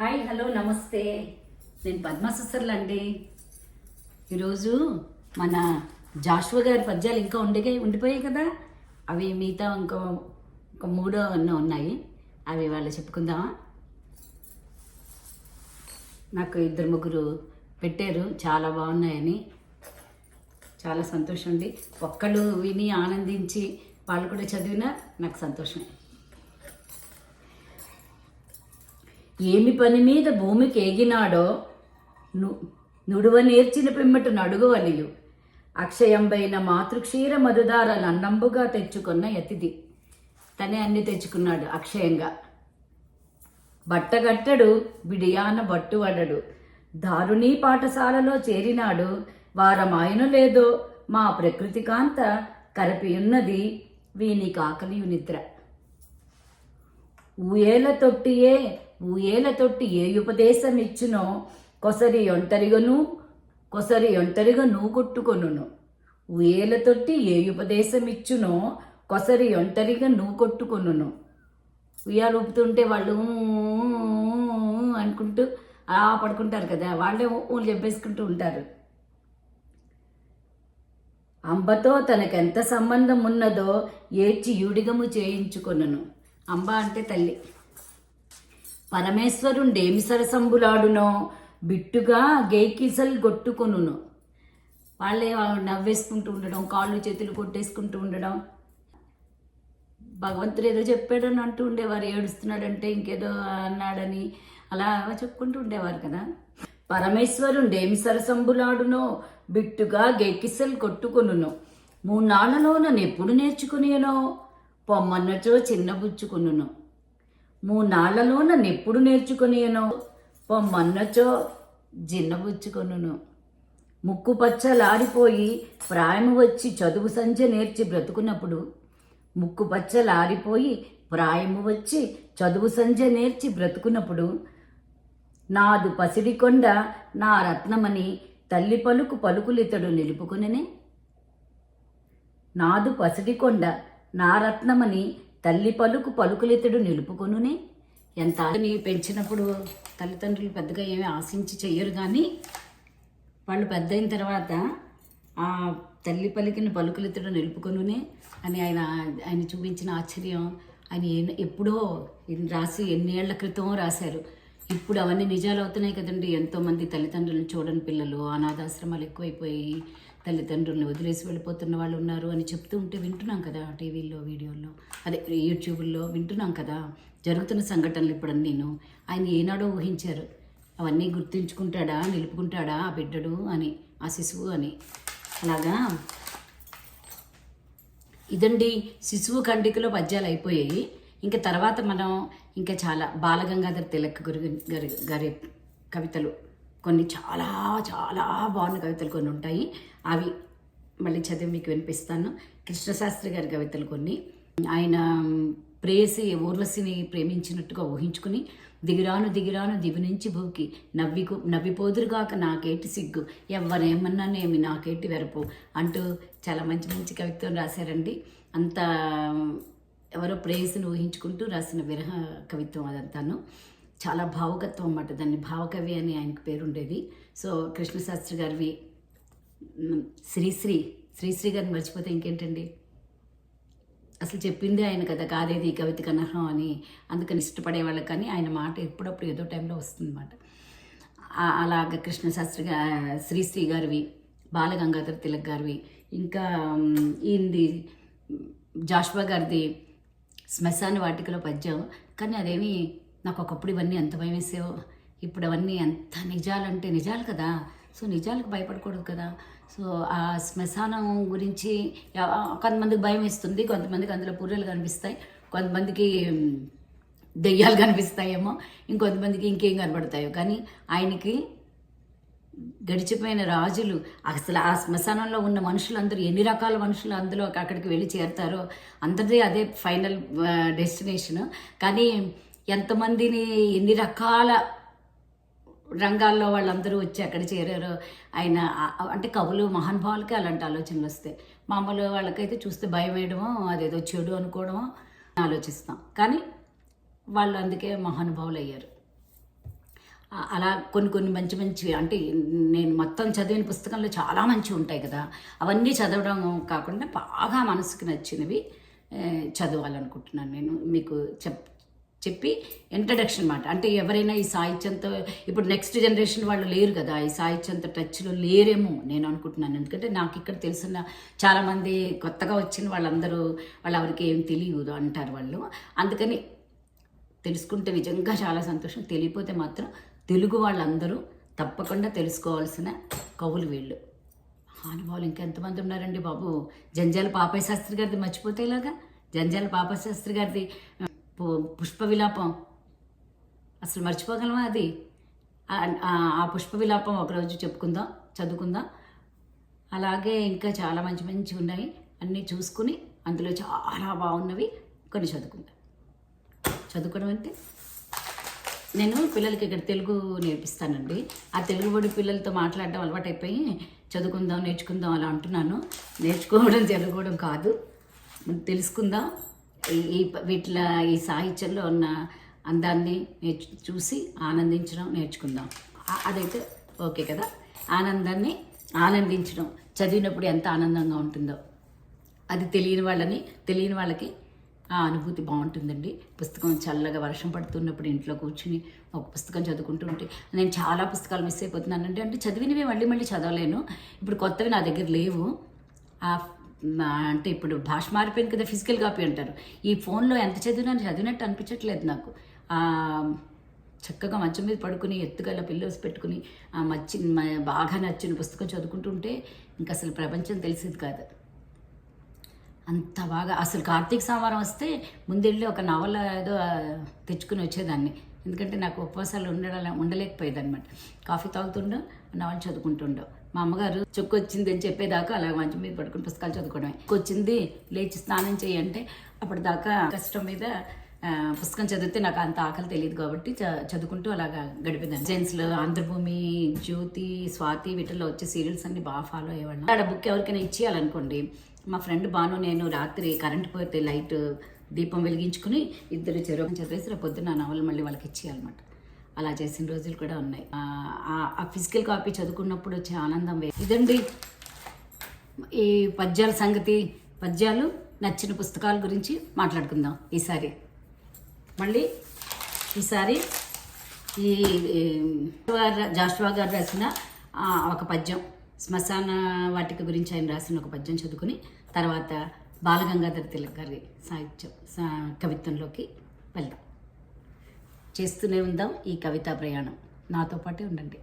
Hi hello నమస్తే. నేను పద్మసస్సర్లు అండి ఈరోజు మన జాషువ గారి పద్యాలు ఇంకా ఉండిగా ఉండిపోయాయి కదా? అవి మిగతా ఇంకో ఒక మూడో ఎన్నో ఉన్నాయి. అవి వాళ్ళు చెప్పుకుందామా? నాకు ఇద్దరు ముగ్గురు పెట్టారు. చాలా బాగున్నాయని. చాలా సంతోషం ఉంది ఒక్కళ్ళు విని ఆనందించి వాళ్ళు కూడా చదివినా నాకు సంతోషమే. ఏమి పని మీద భూమికి ఏగినాడో ను నుడువ నేర్చిన పిమ్మట నడుగువలియు అక్షయంబైన మాతృక్షీర మధుదార అన్నంబుగా తెచ్చుకున్న యతిది. తనే అన్ని తెచ్చుకున్నాడు అక్షయంగా. బట్టగట్టడు బిడియాన బట్టువడడు దారుణీ పాఠశాలలో చేరినాడు. వారమాయను లేదో మా ప్రకృతికాంత కరపియున్నది వీని కాకలియు నిద్ర. ఊయేల తొట్టియే ఊయేల తొట్టి ఏ ఉపదేశం ఇచ్చునో కొసరి ఒంటరిగను కొసరి ఒంటరిగా నువ్వు కొట్టుకొనును ఊయేల తొట్టి ఏ ఉపదేశం ఇచ్చునో కొసరి ఒంటరిగా నువ్వు కొట్టుకొనును ఉయ్యాలు ఊపుతుంటే వాళ్ళు ఊ, అనుకుంటూ అలా పడుకుంటారు కదా వాళ్ళే ఊళ్ళు చెప్పేసుకుంటూ ఉంటారు. అంబతో తనకెంత సంబంధం ఉన్నదో ఏడ్చి యూడిగము చేయించుకొనను. అంబ అంటే తల్లి. పరమేశ్వరుండేమి సరసంబులాడునో బిట్టుగా గేకిసలు కొట్టుకొనును వాళ్ళే నవ్వేసుకుంటూ ఉండడం కాళ్ళు చేతులు కొట్టేసుకుంటూ ఉండడం. భగవంతుడు ఏదో చెప్పాడని అంటూ ఉండేవారు ఏడుస్తున్నాడంటే ఇంకేదో అన్నాడని అలా చెప్పుకుంటూ ఉండేవారు కదా. పరమేశ్వరుండేమి సరసంబులాడునో బిట్టుగా గెక్కిసలు కొట్టుకొనును. మూన్నాళ్ళలో నన్ను ఎప్పుడు నేర్చుకునేనో పొమ్మన్నచో చిన్నబుచ్చుకొనును మూనాళ్ళలోన నన్ను ఎప్పుడు నేర్చుకునేనో పొమ్మన్నచో జిన్నబుచ్చుకొనును ముక్కు పచ్చలారిపోయి ప్రాయము వచ్చి చదువు సంధ్య నేర్చి బ్రతుకున్నప్పుడు ముక్కు పచ్చలారిపోయి ప్రాయము వచ్చి చదువు సంధ్య నేర్చి బ్రతుకున్నప్పుడు నాదు పసిడికొండ నా రత్నమని తల్లి పలుకు పలుకులితడు నిలుపుకుననే? నాదు పసిడికొండ నా రత్నమని తల్లి పలుకు పలుకులెత్తుడు నిలుపుకొనునే. ఎంత నీవు పెంచినప్పుడు తల్లిదండ్రులు పెద్దగా ఏమి ఆశించి చెయ్యరు కానీ వాళ్ళు పెద్ద అయిన తర్వాత ఆ తల్లి పలికిన పలుకులెత్తుడు నిలుపుకొనునే అని ఆయన ఆయన చూపించిన ఆశ్చర్యం. ఆయన ఎప్పుడో ఎప్పుడో ఎన్ని రాసి ఎన్నేళ్ళ క్రితం రాశారు. ఇప్పుడు అవన్నీ నిజాలు అవుతున్నాయి కదండి. ఎంతోమంది తల్లిదండ్రులను చూడని పిల్లలు అనాథాశ్రమాలు ఎక్కువైపోయి తల్లిదండ్రులను వదిలేసి వెళ్ళిపోతున్న వాళ్ళు ఉన్నారు అని చెప్తూ ఉంటే వింటున్నాం కదా టీవీల్లో వీడియోల్లో. అదే యూట్యూబ్లో వింటున్నాం కదా. జరుగుతున్న సంఘటనలు ఇప్పుడు నేను ఆయన ఏనాడో ఊహించారు. అవన్నీ గుర్తుంచుకుంటాడా నిలుపుకుంటాడా ఆ బిడ్డడు అని ఆ శిశువు అని. అలాగా? ఇదండి శిశువు ఖండికలో పద్యాలు అయిపోయాయి. ఇంకా తర్వాత మనం ఇంకా చాలా బాలగంగాధర్ తిలక్ గురి గారి గారి కవితలు కొన్ని చాలా చాలా బాగున్న కవితలు కొన్ని ఉంటాయి. అవి మళ్ళీ చదివి మీకు వినిపిస్తాను. కృష్ణశాస్త్రి గారి కవితలు కొన్ని. ఆయన ప్రేసి ఊర్వశిని ప్రేమించినట్టుగా ఊహించుకుని దిగిరాను దిగిరాను దివి నుంచి భూకి నవ్వికు నవ్విపోదురుగాక నాకేటి సిగ్గు? ఎవ్వరేమన్నానేమి నాకేటి వెరపు? అంటూ చాలా మంచి మంచి కవిత్వం రాశారండి. అంత ఎవరో ప్రేయసిని ఊహించుకుంటూ రాసిన విరహ కవిత్వం అదంతాను. చాలా భావుకత్వం అన్నమాట. దాన్ని భావకవి అని ఆయనకు పేరుండేది. సో కృష్ణశాస్త్రి గారివి శ్రీశ్రీ శ్రీశ్రీ గారిని మర్చిపోతే ఇంకేంటండి? అసలు చెప్పింది ఆయన కదా కాదేది ఈ కవితకి అనర్హం అని. అందుకని ఇష్టపడే వాళ్ళకి కానీ ఆయన మాట ఎప్పుడప్పుడు ఏదో టైంలో వస్తుందన్నమాట. అలాగ కృష్ణశాస్త్రి గా శ్రీశ్రీ గారివి బాలగంగాధర్ తిలక్ గారివి ఇంకా మ్, ఈయనది గారిది శ్మశాన వాటికలో పద్యం. కానీ అదేమి నాకు ఒకప్పుడు ఇవన్నీ ఎంత భయం వేసేవో. ఇప్పుడు అవన్నీ ఎంత నిజాలంటే నిజాలు కదా. సో నిజాలకు భయపడకూడదు కదా. సో ఆ శ్మశానం గురించి కొంతమందికి భయం వేస్తుంది కొంతమందికి అందులో పూర్రెలు కనిపిస్తాయి కొంతమందికి దెయ్యాలు కనిపిస్తాయేమో ఇంకొంతమందికి ఇంకేం కనబడతాయో కానీ ఆయనకి గడిచిపోయిన రాజులు అసలు ఆ శ్మశానంలో ఉన్న మనుషులందరూ ఎన్ని రకాల మనుషులు అందులో అక్కడికి వెళ్ళి చేరతారో అందరిది అదే ఫైనల్ డెస్టినేషన్. కానీ ఎంతమందిని ఎన్ని రకాల రంగాల్లో వాళ్ళందరూ వచ్చి అక్కడ చేరారో ఆయన అంటే కవులు మహానుభావులకి అలాంటి ఆలోచనలు వస్తాయి. మామూలు వాళ్ళకైతే చూస్తే భయం వేయడమో అదేదో చెడు అనుకోవడమో ఆలోచిస్తాం. కానీ వాళ్ళు అందుకే మహానుభావులు అయ్యారు అలా కొన్ని కొన్ని మంచి మంచి అంటే నేను మొత్తం చదివిన పుస్తకంలో చాలా మంచి ఉంటాయి కదా. అవన్నీ చదవడం కాకుండా బాగా మనసుకు నచ్చినవి చదవాలనుకుంటున్నాను నేను. మీకు చెప్ చెప్పి ఇంట్రడక్షన్ మాట. అంటే ఎవరైనా ఈ సాహిత్యంతో ఇప్పుడు నెక్స్ట్ జనరేషన్ వాళ్ళు లేరు కదా ఈ సాహిత్యంతో టచ్లో లేరేమో నేను అనుకుంటున్నాను. ఎందుకంటే నాకు ఇక్కడ తెలిసిన చాలామంది కొత్తగా వచ్చిన వాళ్ళందరూ వాళ్ళు ఎవరికి ఏం తెలియదు అంటారు వాళ్ళు. అందుకని తెలుసుకుంటే నిజంగా చాలా సంతోషం. తెలియపోతే మాత్రం తెలుగు వాళ్ళందరూ తప్పకుండా తెలుసుకోవాల్సిన కవులు వీళ్ళు. హానుభావులు ఇంకెంతమంది ఉన్నారండి బాబు? జంజాల పాపయ్య శాస్త్రి గారిది మర్చిపోతే ఇలాగా జంజాల పాపయ్య శాస్త్రి గారిది పు- పుష్ప విలాపం అసలు మర్చిపోగలమా అది? ఆ- ఆ పుష్ప విలాపం ఒకరోజు చెప్పుకుందాం చదువుకుందాం. అలాగే ఇంకా చాలా మంచి మంచి ఉన్నాయి. అన్నీ చూసుకుని అందులో చాలా బాగున్నవి కొన్ని చదువుకుందాం. చదువుకోవడం అంటే? నేను పిల్లలకి ఇక్కడ తెలుగు నేర్పిస్తానండి. ఆ తెలుగు బడి పిల్లలతో మాట్లాడడం అలవాటు అయిపోయి చదువుకుందాం నేర్చుకుందాం అలా అంటున్నాను. నేర్చుకోవడం చదువుకోవడం కాదు. తెలుసుకుందాం. ఈ ఈ వీటిలో ఈ సాహిత్యంలో ఉన్న అందాన్ని నేర్చు చూసి ఆనందించడం నేర్చుకుందాం. అదైతే ఓకే కదా. ఆనందాన్ని ఆనందించడం. చదివినప్పుడు ఎంత ఆనందంగా ఉంటుందో. అది తెలియని వాళ్ళని తెలియని వాళ్ళకి ఆ అనుభూతి బాగుంటుందండి. పుస్తకం చల్లగా వర్షం పడుతున్నప్పుడు ఇంట్లో కూర్చుని ఒక పుస్తకం చదువుకుంటూ ఉంటే నేను చాలా పుస్తకాలు మిస్ అయిపోతున్నాను. అంటే చదివినవి మళ్ళీ మళ్ళీ చదవలేను. ఇప్పుడు కొత్తవి నా దగ్గర లేవు. అంటే ఇప్పుడు భాష మారిపోయింది కదా ఫిజికల్ కాపీ అంటారు. ఈ ఫోన్లో ఎంత చదివినా చదివినట్టు అనిపించట్లేదు నాకు. చక్కగా మంచం మీద పడుకుని ఎత్తుగల పిల్లోస్ పెట్టుకుని మచ్చి బాగా నచ్చిన పుస్తకం చదువుకుంటుంటే ఇంకా అసలు ప్రపంచం తెలిసేది కాదు. అంత బాగా. అసలు కార్తీక సోమవారం వస్తే ముందెళ్ళి ఒక నవల ఏదో తెచ్చుకుని వచ్చేదాన్ని. ఎందుకంటే నాకు ఉపవాసాలు ఉండడం ఉండలేకపోయేది అనమాట కాఫీ తాగుతుండో నవల చదువుకుంటుండో. మా అమ్మగారు చుక్కు వచ్చింది అని చెప్పేదాకా అలా మంచం మీద పడుకుని పుస్తకాలు చదువుకోవడమే. వచ్చింది లేచి స్నానం చేయంటే అప్పటిదాకా కష్టం మీద పుస్తకం చదివితే నాకు అంత ఆకలి తెలియదు కాబట్టి చ- చదువుకుంటూ అలాగా గడిపేదాన్ని. జెంట్స్లో ఆంధ్రభూమి జ్యోతి స్వాతి వీటిల్లో వచ్చే సీరియల్స్ అన్ని బాగా ఫాలో అయ్యేవాడిని ఆడ బుక్ ఎవరికైనా ఇచ్చేయాలనుకోండి మా ఫ్రెండ్ బాను నేను రాత్రి కరెంట్ పోతే లైట్ దీపం వెలిగించుకుని ఇద్దరు చెరువు చదివేసి రేపు పొద్దున్న నవలు మళ్ళీ వాళ్ళకి ఇచ్చేయాలన్నమాట. అలా చేసిన రోజులు కూడా ఉన్నాయి. ఆ- ఫిజికల్ కాపీ చదువుకున్నప్పుడు వచ్చే ఆనందం వే ఇదండి. ఈ పద్యాల సంగతి. పద్యాలు నచ్చిన పుస్తకాల గురించి మాట్లాడుకుందాం ఈసారి. మళ్ళీ ఈసారి ఈ ఈ గారు రాసిన ఒక పద్యం శ్మశాన వాటిక గురించి ఆయన రాసిన ఒక పద్యం చదువుకుని తర్వాత బాలగంగాధర తిలక్ గారి సాహిత్యం సా- కవిత్వంలోకి వెళ్దాం. చేస్తూనే ఉందాం ఈ కవితా ప్రయాణం. నాతో పాటే ఉండండి.